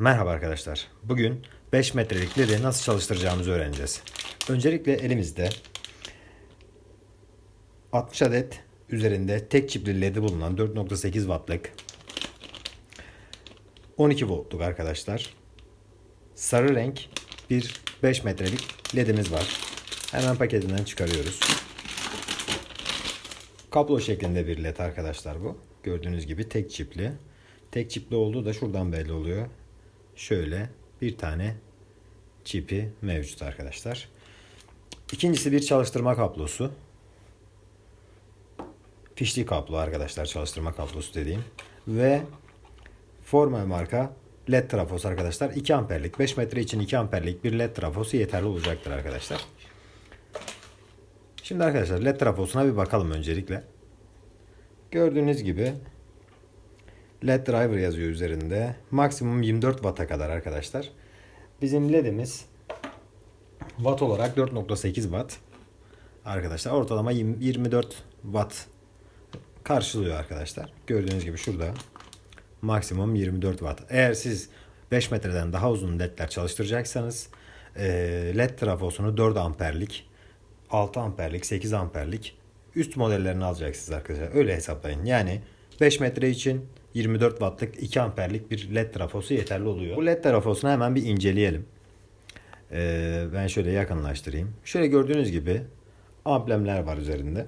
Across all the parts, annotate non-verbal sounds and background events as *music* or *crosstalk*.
Merhaba arkadaşlar. Bugün 5 metrelik LED'i nasıl çalıştıracağımızı öğreneceğiz. Öncelikle elimizde 60 adet üzerinde tek çipli LED'i bulunan 4.8 wattlık 12 voltluk arkadaşlar. Sarı renk bir 5 metrelik LED'imiz var. Hemen paketinden çıkarıyoruz. Kablo şeklinde bir led arkadaşlar bu. Gördüğünüz gibi tek çipli. Tek çipli olduğu da şuradan belli oluyor. Şöyle bir tane çipi mevcut arkadaşlar. İkincisi bir çalıştırma kablosu. Fişli kablo arkadaşlar çalıştırma kablosu dediğim. Ve Formel marka led trafosu arkadaşlar. 2 amperlik 5 metre için 2 amperlik bir led trafosu yeterli olacaktır arkadaşlar. Şimdi arkadaşlar led trafosuna bir bakalım öncelikle. Gördüğünüz gibi led driver yazıyor üzerinde. Maksimum 24 watt'a kadar arkadaşlar. Bizim ledimiz watt olarak 4.8 watt. Arkadaşlar ortalama 20 24 watt karşılıyor arkadaşlar. Gördüğünüz gibi şurada maksimum 24 watt. Eğer siz 5 metreden daha uzun ledler çalıştıracaksanız e, led trafosunu 4 amperlik 6 amperlik, 8 amperlik üst modellerini alacaksınız arkadaşlar. Öyle hesaplayın. Yani 5 metre için 24 wattlık 2 amperlik bir led trafosu yeterli oluyor. Bu led trafosunu hemen bir inceleyelim. Ee, ben şöyle yakınlaştırayım. Şöyle gördüğünüz gibi amblemler var üzerinde.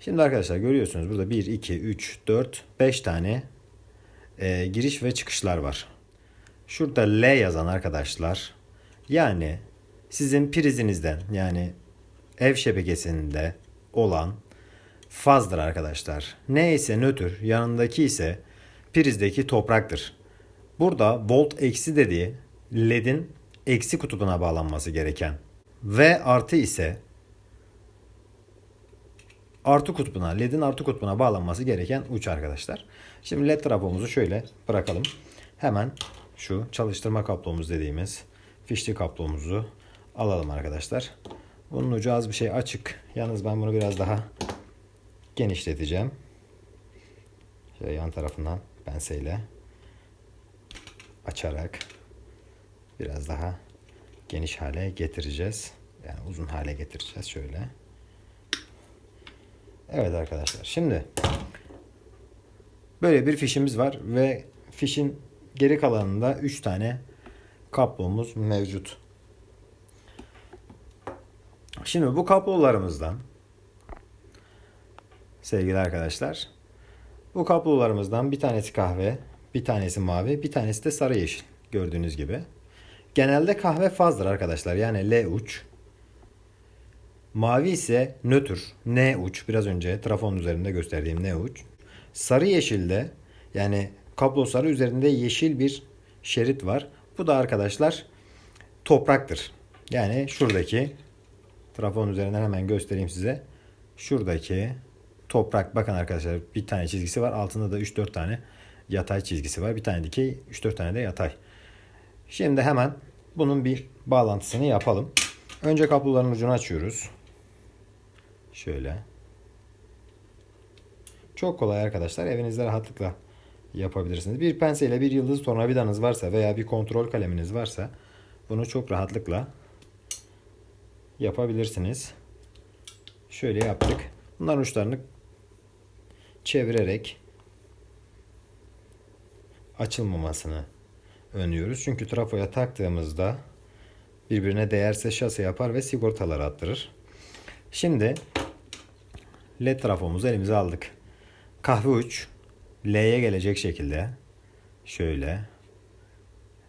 Şimdi arkadaşlar görüyorsunuz burada 1, 2, 3, 4, 5 tane e, giriş ve çıkışlar var. Şurada L yazan arkadaşlar yani sizin prizinizden yani ev şebekesinde olan fazdır arkadaşlar. Ne ise nötr yanındaki ise prizdeki topraktır. Burada volt eksi dediği ledin eksi kutbuna bağlanması gereken ve artı ise artı kutbuna, ledin artı kutbuna bağlanması gereken uç arkadaşlar. Şimdi led trafomuzu şöyle bırakalım. Hemen şu çalıştırma kablomuz dediğimiz fişli kablomuzu alalım arkadaşlar. Bunun ucu az bir şey açık. Yalnız ben bunu biraz daha genişleteceğim. Şöyle yan tarafından penseyle açarak biraz daha geniş hale getireceğiz. Yani uzun hale getireceğiz şöyle. Evet arkadaşlar. Şimdi böyle bir fişimiz var ve fişin geri kalanında 3 tane kablomuz mevcut. Şimdi bu kablolarımızdan sevgili arkadaşlar bu kablolarımızdan bir tanesi kahve, bir tanesi mavi, bir tanesi de sarı yeşil gördüğünüz gibi. Genelde kahve fazdır arkadaşlar. Yani L uç. Mavi ise nötr. N uç. Biraz önce trafonun üzerinde gösterdiğim N uç. Sarı yeşilde yani kablo sarı üzerinde yeşil bir şerit var. Bu da arkadaşlar topraktır. Yani şuradaki trafon üzerinden hemen göstereyim size. Şuradaki toprak bakın arkadaşlar bir tane çizgisi var. Altında da 3-4 tane yatay çizgisi var. Bir tane dikey 3-4 tane de yatay. Şimdi hemen bunun bir bağlantısını yapalım. Önce kabloların ucunu açıyoruz. Şöyle. Çok kolay arkadaşlar. Evinizde rahatlıkla yapabilirsiniz. Bir penseyle bir yıldız tornavidanız varsa veya bir kontrol kaleminiz varsa bunu çok rahatlıkla yapabilirsiniz. Şöyle yaptık. Bunların uçlarını çevirerek açılmamasını önlüyoruz. Çünkü trafoya taktığımızda birbirine değerse şase yapar ve sigortaları attırır. Şimdi led trafomuzu elimize aldık. Kahve uç L'ye gelecek şekilde şöyle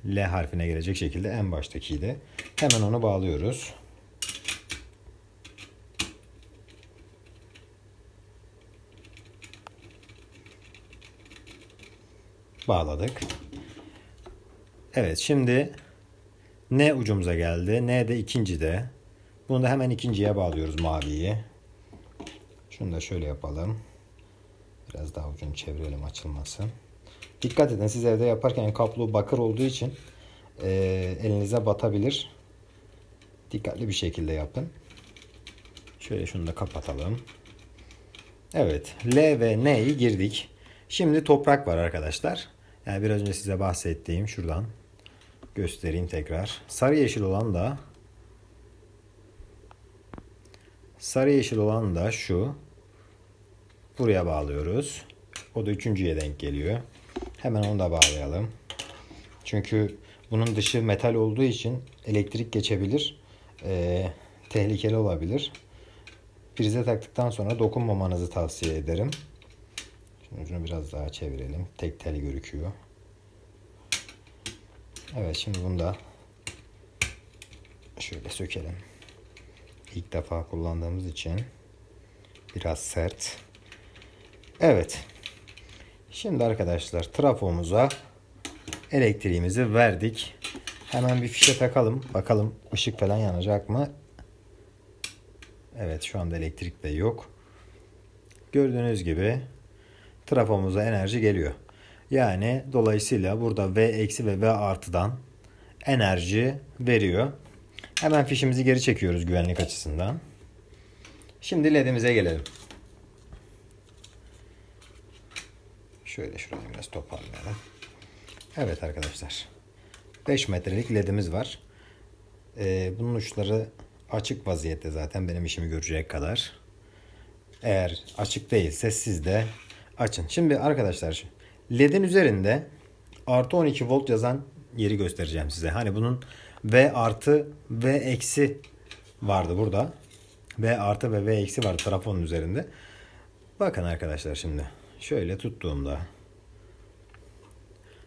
L harfine gelecek şekilde en baştakiydi. Hemen onu bağlıyoruz. Bağladık. Evet şimdi N ucumuza geldi. N de ikinci de. Bunu da hemen ikinciye bağlıyoruz maviyi. Şunu da şöyle yapalım. Biraz daha ucunu çevirelim açılmasın. Dikkat edin siz evde yaparken kablo bakır olduğu için e, elinize batabilir. Dikkatli bir şekilde yapın. Şöyle şunu da kapatalım. Evet L ve N'yi girdik. Şimdi toprak var arkadaşlar. Yani biraz önce size bahsettiğim şuradan göstereyim tekrar. Sarı yeşil olan da sarı yeşil olan da şu. Buraya bağlıyoruz. O da üçüncüye denk geliyor. Hemen onu da bağlayalım. Çünkü bunun dışı metal olduğu için elektrik geçebilir. Ee, tehlikeli olabilir. Prize taktıktan sonra dokunmamanızı tavsiye ederim. Ucunu biraz daha çevirelim. Tek tel gözüküyor. Evet şimdi bunu da şöyle sökelim. İlk defa kullandığımız için biraz sert. Evet. Şimdi arkadaşlar trafomuza elektriğimizi verdik. Hemen bir fişe takalım. Bakalım ışık falan yanacak mı? Evet şu anda elektrik de yok. Gördüğünüz gibi trafomuza enerji geliyor. Yani dolayısıyla burada V eksi ve V artıdan enerji veriyor. Hemen fişimizi geri çekiyoruz güvenlik açısından. Şimdi ledimize gelelim. Şöyle şurayı biraz toparlayalım. Evet arkadaşlar. 5 metrelik ledimiz var. Ee, bunun uçları açık vaziyette zaten benim işimi görecek kadar. Eğer açık değilse siz de açın. Şimdi arkadaşlar ledin üzerinde artı 12 volt yazan yeri göstereceğim size. Hani bunun V artı V eksi vardı burada. V artı ve V eksi vardı trafonun üzerinde. Bakın arkadaşlar şimdi. Şöyle tuttuğumda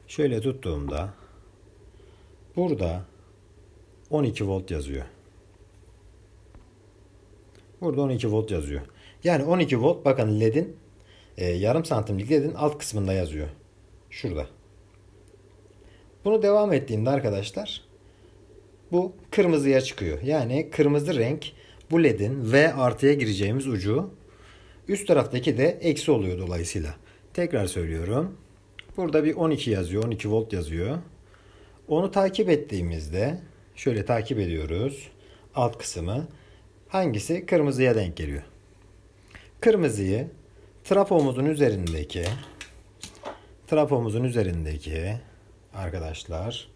şöyle tuttuğumda burada 12 volt yazıyor. Burada 12 volt yazıyor. Yani 12 volt bakın ledin e, yarım santimlik ledin alt kısmında yazıyor. Şurada. Bunu devam ettiğimde arkadaşlar bu kırmızıya çıkıyor. Yani kırmızı renk bu ledin V artıya gireceğimiz ucu üst taraftaki de eksi oluyor dolayısıyla. Tekrar söylüyorum. Burada bir 12 yazıyor. 12 volt yazıyor. Onu takip ettiğimizde şöyle takip ediyoruz. Alt kısmı hangisi kırmızıya denk geliyor? Kırmızıyı trafomuzun üzerindeki trafomuzun üzerindeki arkadaşlar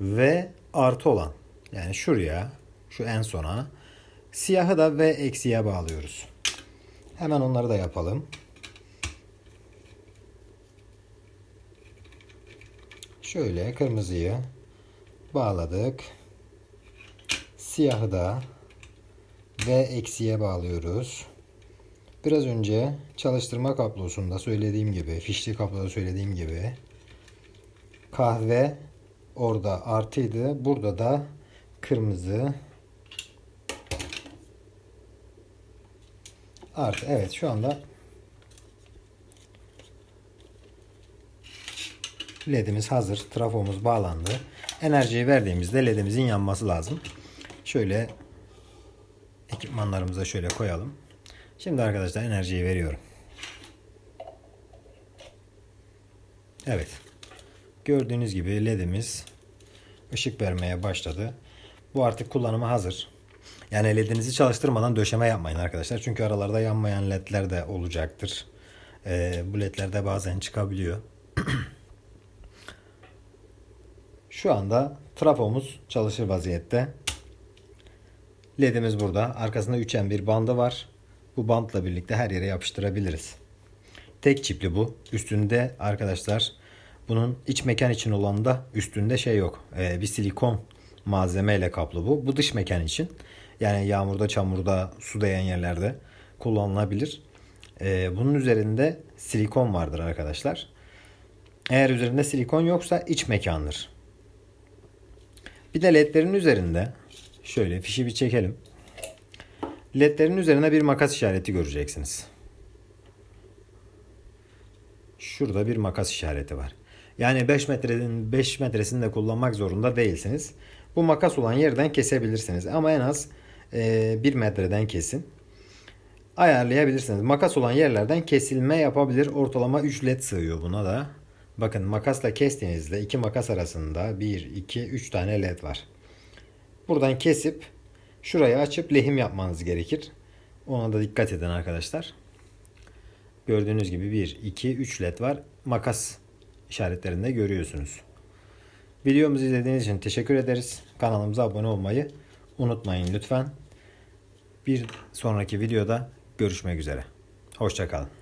ve artı olan yani şuraya şu en sona siyahı da ve eksiye bağlıyoruz. Hemen onları da yapalım. Şöyle kırmızıyı bağladık. Siyahı da ve eksiye bağlıyoruz. Biraz önce çalıştırma kablosunda söylediğim gibi, fişli kabloda söylediğim gibi kahve orada artıydı. Burada da kırmızı artı. Evet şu anda ledimiz hazır. Trafomuz bağlandı. Enerjiyi verdiğimizde ledimizin yanması lazım. Şöyle ekipmanlarımıza şöyle koyalım. Şimdi arkadaşlar enerjiyi veriyorum. Evet. Gördüğünüz gibi ledimiz ışık vermeye başladı. Bu artık kullanıma hazır. Yani ledinizi çalıştırmadan döşeme yapmayın arkadaşlar. Çünkü aralarda yanmayan ledler de olacaktır. Ee, bu ledlerde bazen çıkabiliyor. *clears throat* Şu anda trafomuz çalışır vaziyette. LED'imiz burada. Arkasında 3M bir bandı var. Bu bantla birlikte her yere yapıştırabiliriz. Tek çipli bu. Üstünde arkadaşlar bunun iç mekan için olan da üstünde şey yok. Ee, bir silikon malzemeyle kaplı bu. Bu dış mekan için. Yani yağmurda, çamurda, su değen yerlerde kullanılabilir. Ee, bunun üzerinde silikon vardır arkadaşlar. Eğer üzerinde silikon yoksa iç mekandır. Bir de ledlerin üzerinde şöyle fişi bir çekelim. Ledlerin üzerine bir makas işareti göreceksiniz. Şurada bir makas işareti var. Yani 5 metrenin 5 metresini de kullanmak zorunda değilsiniz. Bu makas olan yerden kesebilirsiniz. Ama en az e, 1 metreden kesin. Ayarlayabilirsiniz. Makas olan yerlerden kesilme yapabilir. Ortalama 3 led sığıyor buna da. Bakın makasla kestiğinizde iki makas arasında 1, 2, 3 tane led var. Buradan kesip şurayı açıp lehim yapmanız gerekir. Ona da dikkat edin arkadaşlar. Gördüğünüz gibi 1, 2, 3 led var. Makas işaretlerinde görüyorsunuz. Videomuzu izlediğiniz için teşekkür ederiz. Kanalımıza abone olmayı unutmayın lütfen. Bir sonraki videoda görüşmek üzere. Hoşçakalın.